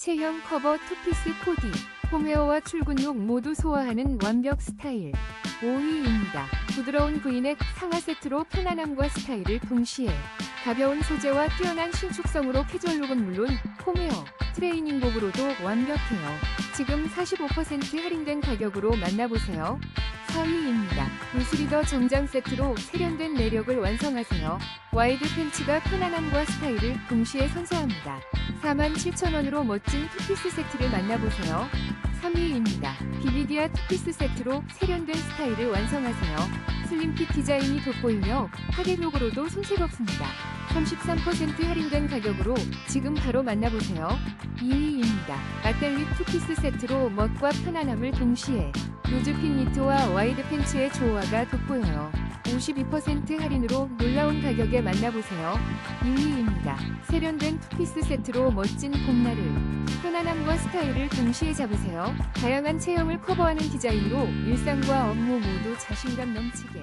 체형 커버 투피스 코디, 홈웨어와 출근룩 모두 소화하는 완벽 스타일. 5위입니다. 부드러운 브이넥 상하 세트로 편안함과 스타일을 동시에 가벼운 소재와 뛰어난 신축성으로 캐주얼룩은 물론 홈웨어, 트레이닝복으로도 완벽해요. 지금 45% 할인된 가격으로 만나보세요. 4위입니다. 루스리더 정장 세트로 세련된 매력을 완성하세요. 와이드 팬츠가 편안함과 스타일을 동시에 선사합니다. 47,000원으로 멋진 투피스 세트를 만나보세요. 3위입니다. 비비디아 투피스 세트로 세련된 스타일을 완성하세요. 슬림핏 디자인이 돋보이며 하객룩으로도 손색 없습니다. 33% 할인된 가격으로 지금 바로 만나보세요. 2위입니다. 마텔립 투피스 세트로 멋과 편안함을 동시에 루즈핏 니트와 와이드 팬츠의 조화가 돋보여요. 52% 할인으로 놀라운 가격에 만나보세요. 2위입니다. 세련된 투피스 세트로 멋진 봄날을 편안함과 스타일을 동시에 잡으세요. 다양한 체형을 커버하는 디자인으로 일상과 업무 모두 자신감 넘치게